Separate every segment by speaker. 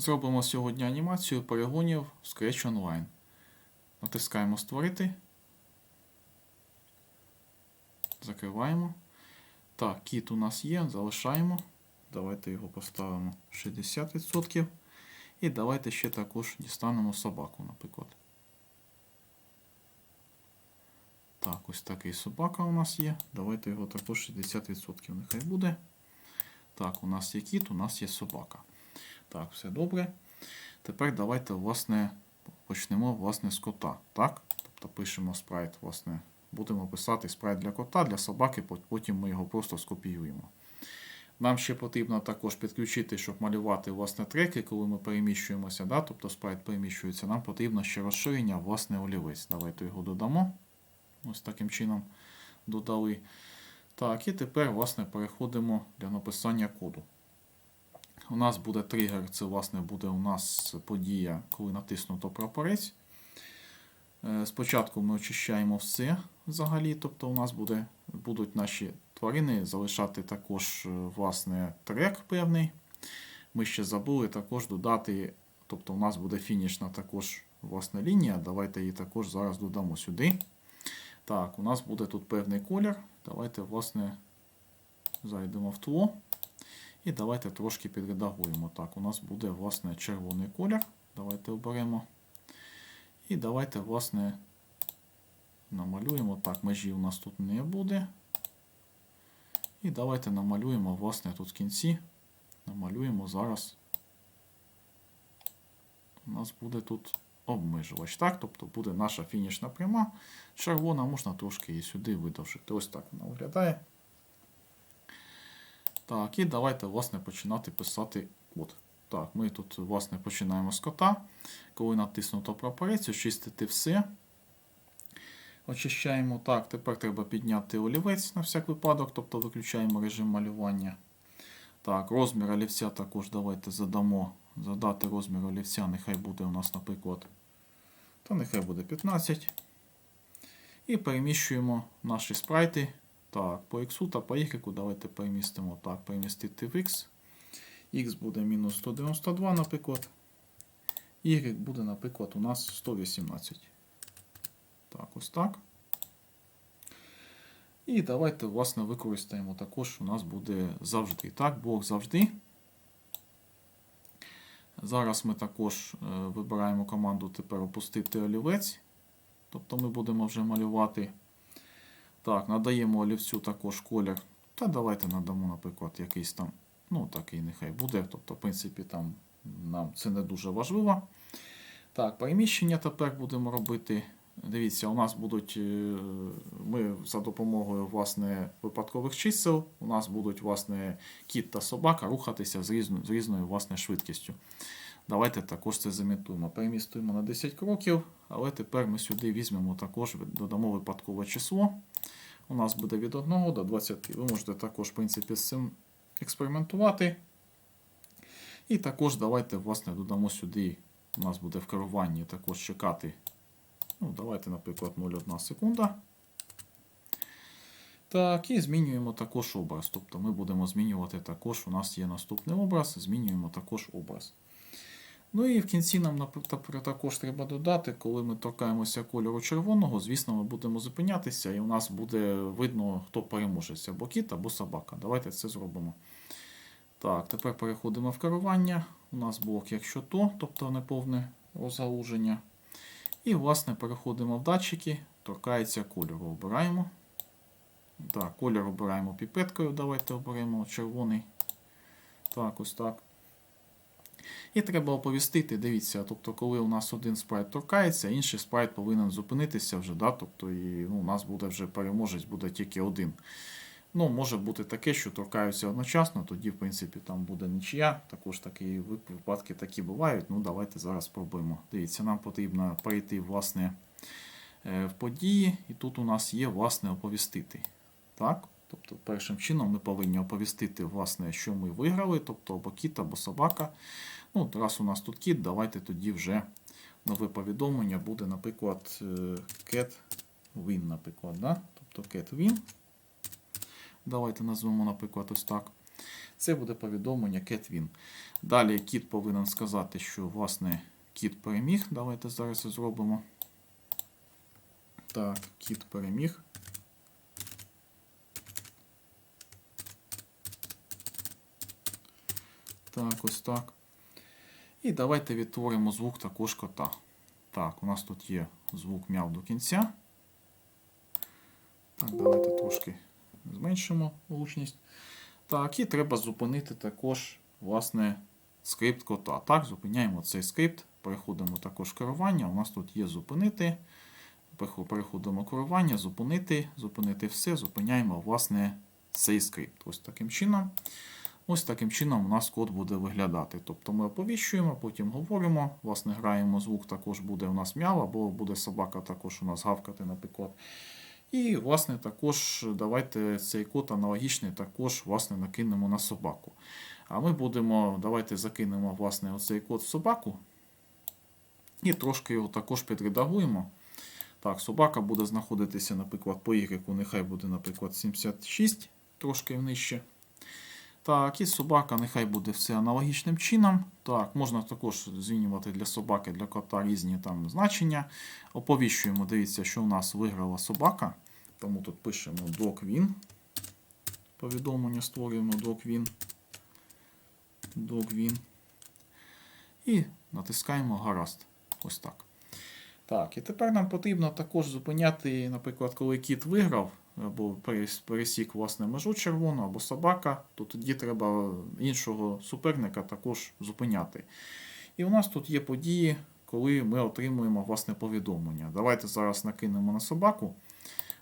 Speaker 1: Зробимо сьогодні анімацію перегонів Scratch Online. Натискаємо Створити. Закриваємо. Так, кіт у нас є, залишаємо. Давайте його поставимо 60%. І давайте ще також дістанемо собаку, наприклад. Так, ось такий собака у нас є. Давайте його також 60% нехай буде. Так, у нас є кіт, у нас є собака. Так, все добре. Тепер давайте, власне, почнемо власне, з кота. Так? Тобто пишемо спрайт, власне, будемо писати спрайт для кота, для собаки, потім ми його просто скопіюємо. Нам ще потрібно також підключити, щоб малювати власне, треки, коли ми переміщуємося, да? тобто спрайт переміщується, нам потрібно ще розширення, власне, олівець. Давайте його додамо. Ось таким чином додали. Так, і тепер, власне, переходимо для написання коду. У нас буде тригер, це власне буде у нас подія, коли натиснуто прапорець. Е, Спочатку ми очищаємо все взагалі, тобто у нас буде, будуть наші тварини залишати також е, власне трек певний. Ми ще забули також додати, тобто у нас буде фінішна також власне лінія. Давайте її також зараз додамо сюди. Так, у нас буде тут певний колір. Давайте, власне, зайдемо в тло. І давайте трошки підредагуємо. Так, у нас буде, власне, червоний колір. Давайте оберемо. І давайте, власне, намалюємо. Так, межі у нас тут не буде. І давайте намалюємо, власне, тут в кінці. Намалюємо зараз. У нас буде тут обмежувач. Так, тобто буде наша фінішна пряма. Червона, можна трошки її сюди видовжити. Ось так вона виглядає. Так, і давайте, власне, починати писати код. Так, ми тут, власне, починаємо з кота. Коли натиснуто прапорець, очистити все. Очищаємо. Так, тепер треба підняти олівець на всяк випадок, тобто виключаємо режим малювання. Так, розмір олівця також давайте задамо. Задати розмір олівця, нехай буде у нас, наприклад, та нехай буде 15. І переміщуємо наші спрайти. Так, по X та по Y давайте перемістимо. Так, перемістити в X. X буде мінус 192, наприклад. Y буде, наприклад, у нас 118. Так, ось так. І давайте, власне, використаємо також, у нас буде завжди. Так, блок завжди. Зараз ми також е, вибираємо команду тепер опустити олівець. Тобто ми будемо вже малювати. Так, надаємо олівцю також колір. Та давайте надамо, наприклад, якийсь там, ну такий нехай буде. Тобто, в принципі, там нам це не дуже важливо. Так, переміщення тепер будемо робити. Дивіться, у нас будуть, е, ми за допомогою власне, випадкових чисел, у нас будуть власне, кіт та собака рухатися з різною, з різною власне, швидкістю. Давайте також це замітуємо. Перемістуємо на 10 кроків, але тепер ми сюди візьмемо також, додамо випадкове число. У нас буде від 1 до 20. Ви можете також, в принципі, з цим експериментувати. І також давайте власне, додамо сюди, у нас буде в керуванні також чекати. Ну, Давайте, наприклад, 0,1 секунда. Так, і змінюємо також образ. Тобто ми будемо змінювати також, у нас є наступний образ, змінюємо також образ. Ну і в кінці нам також треба додати, коли ми торкаємося кольору червоного, звісно, ми будемо зупинятися, і у нас буде видно, хто переможець, або кіт, або собака. Давайте це зробимо. Так, тепер переходимо в керування. У нас блок, якщо то, тобто неповне розгалуження. І, власне, переходимо в датчики, торкається кольору. Обираємо. Так, колір обираємо піпеткою. Давайте оберемо червоний. Так, ось так. І треба оповістити, дивіться, тобто, коли у нас один спрайт торкається, інший спрайт повинен зупинитися вже. Да? Тобто, і, ну, у нас буде вже переможець, буде тільки один. Ну, може бути таке, що торкаються одночасно, тоді, в принципі, там буде нічия. Також такі випадки такі бувають. Ну, давайте зараз спробуємо. Дивіться, нам потрібно перейти власне, е, в події, і тут у нас є власне оповістити. Так? Тобто, першим чином ми повинні оповістити, власне, що ми виграли, тобто або кіт, або собака. Ну, раз у нас тут кіт, давайте тоді вже нове повідомлення буде, наприклад, е, cat win, наприклад. Да? Тобто cat win. Давайте назвемо, наприклад, ось так. Це буде повідомлення CatWin. Далі кіт повинен сказати, що власне кіт переміг. Давайте зараз це зробимо. Так, кіт переміг. Так, ось так. І давайте відтворимо звук також кота. Так, у нас тут є звук мяв до кінця. Так, давайте трошки зменшимо гучність. Так, і треба зупинити також, власне, скрипт кота. Так, зупиняємо цей скрипт, переходимо також керування. У нас тут є зупинити. Переходимо керування, зупинити, зупинити все, зупиняємо, власне, цей скрипт. Ось таким чином. Ось таким чином у нас код буде виглядати. Тобто ми оповіщуємо, потім говоримо, власне, граємо звук, також буде у нас м'яв, або буде собака також у нас гавкати, наприклад. І, власне, також давайте цей код аналогічний також власне, накинемо на собаку. А ми будемо, давайте закинемо власне, оцей код в собаку. І трошки його також підредагуємо. Так, собака буде знаходитися, наприклад, по Y, нехай буде, наприклад, 76, трошки нижче. Так, і собака нехай буде все аналогічним чином. Так, можна також змінювати для собаки, для кота різні там значення. Оповіщуємо, дивіться, що у нас виграла собака. Тому тут пишемо docwin. Повідомлення створюємо docwin. Docwin. І натискаємо гаразд. Ось так. Так, і тепер нам потрібно також зупиняти, наприклад, коли кіт виграв, або пересік власне межу червону, або собака, то тоді треба іншого суперника також зупиняти. І у нас тут є події, коли ми отримуємо власне повідомлення. Давайте зараз накинемо на собаку.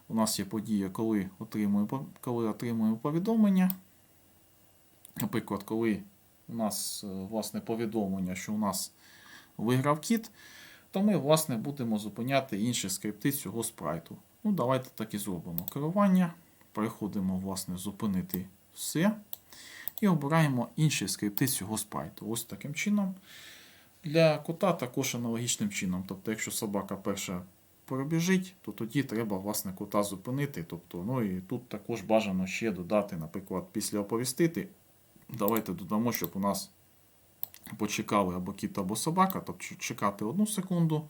Speaker 1: У нас є подія, коли отримуємо, коли отримуємо повідомлення. Наприклад, коли у нас е, власне повідомлення, що у нас виграв кіт, то ми власне будемо зупиняти інші скрипти цього спрайту. Ну, давайте так і зробимо. Керування. Переходимо, власне, зупинити все. І обираємо інші скрипти цього спрайту. Ось таким чином. Для кота також аналогічним чином. Тобто, якщо собака перша пробіжить, то тоді треба власне кота зупинити. Тобто, ну і тут також бажано ще додати, наприклад, після оповістити. Давайте додамо, щоб у нас почекали або кіт, або собака, тобто чекати одну секунду.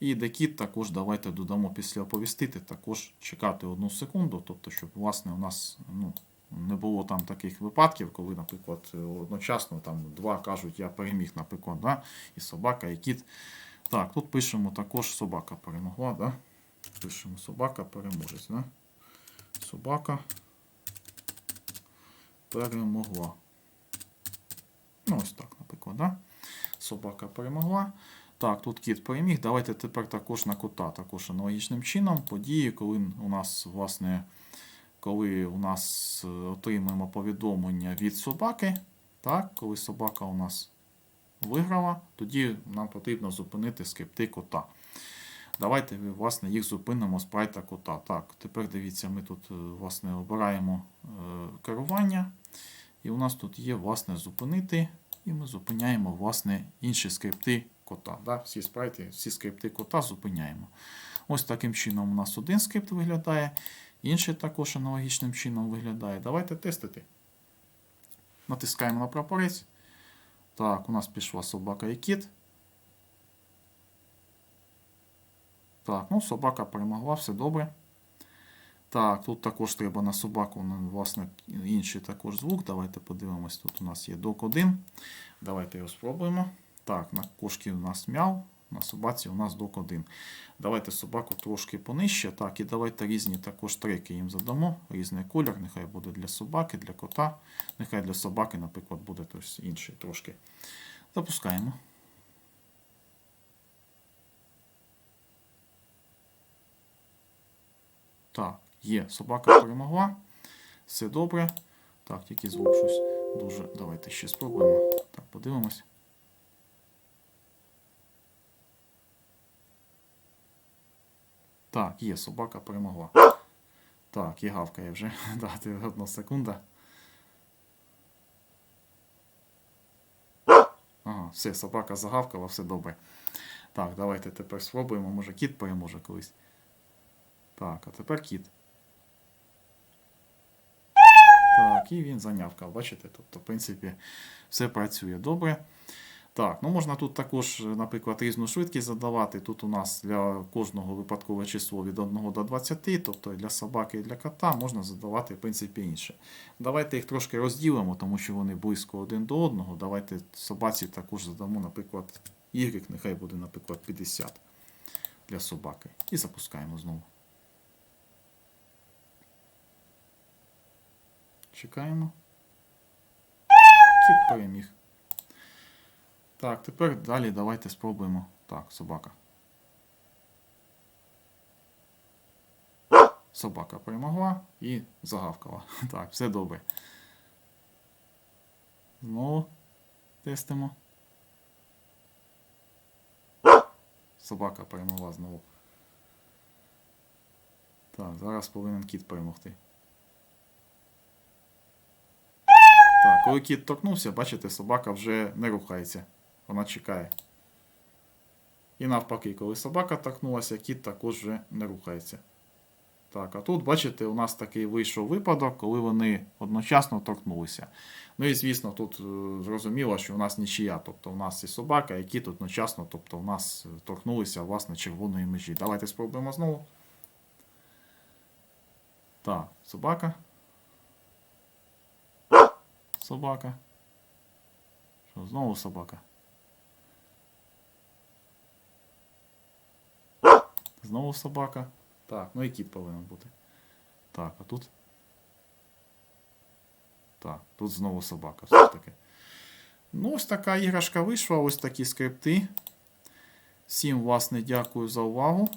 Speaker 1: І де кіт також давайте додамо після оповістити, також чекати одну секунду, тобто, щоб власне у нас ну, не було там таких випадків, коли, наприклад, одночасно там два кажуть, я переміг, наприклад, да? і собака, і кіт. Так, тут пишемо також собака перемогла. Да? Пишемо собака переможець. Да? Собака перемогла. Ну, ось так, наприклад, да? собака перемогла. Так, тут кіт переміг. Давайте тепер також на кота, також аналогічним чином. Події, коли у нас, власне, коли у нас е, отримуємо повідомлення від собаки, так, коли собака у нас виграла, тоді нам потрібно зупинити скрипти кота. Давайте власне, їх зупинимо спрайта кота. Так, тепер дивіться, ми тут е, власне, обираємо е, керування. І у нас тут є власне зупинити. І ми зупиняємо власне, інші скрипти кота. Да? Всі спрайти, всі скрипти кота зупиняємо. Ось таким чином у нас один скрипт виглядає, інший також аналогічним чином виглядає. Давайте тестити. Натискаємо на прапорець. Так, у нас пішла собака і кіт. Так, ну собака перемогла, все добре. Так, тут також треба на собаку, власне, інший також звук. Давайте подивимось. Тут у нас є док 1. Давайте його спробуємо. Так, на кошки у нас мяв, на собаці у нас док 1. Давайте собаку трошки понижче. Так, і давайте різні також треки їм задамо. Різний колір. Нехай буде для собаки, для кота. Нехай для собаки, наприклад, буде хтось інший трошки. Запускаємо. Так, є. Собака перемогла. Все добре. Так, тільки звук щось дуже. Давайте ще спробуємо. Так, подивимось. Так, є, собака перемогла. Так, і гавкає вже. Дати одну секунду. Ага, все, собака загавкала, все добре. Так, давайте тепер спробуємо. Може кіт переможе колись. Так, а тепер кіт. Так, і він занявкав, бачите? Тобто, в принципі, все працює добре. Так, ну можна тут також, наприклад, різну швидкість задавати. Тут у нас для кожного випадкове число від 1 до 20, тобто і для собаки і для кота можна задавати, в принципі, інше. Давайте їх трошки розділимо, тому що вони близько один до одного. Давайте собаці також задамо, наприклад, Y, нехай буде, наприклад, 50 для собаки. І запускаємо знову. Чекаємо. Кіт переміг. Так, тепер далі давайте спробуємо. Так, собака. Собака перемогла і загавкала. Так, все добре. Знову тестимо. Собака перемогла знову. Так, зараз повинен кіт перемогти. Так, коли кіт торкнувся, бачите, собака вже не рухається. Вона чекає. І навпаки, коли собака торкнулася, кіт також вже не рухається. Так, а тут, бачите, у нас такий вийшов випадок, коли вони одночасно торкнулися. Ну і звісно, тут е, зрозуміло, що у нас нічия. Тобто у нас і собака, і кіт одночасно, тобто у нас е, торкнулися власне червоної межі. Давайте спробуємо знову. Так, собака. Собака. Що, знову собака. Знову собака. Так, ну і кіт повинен бути. Так, а тут. Так, тут знову собака. Все ж таки. Ну, ось така іграшка вийшла, ось такі скрипти. Всім, власне, дякую за увагу.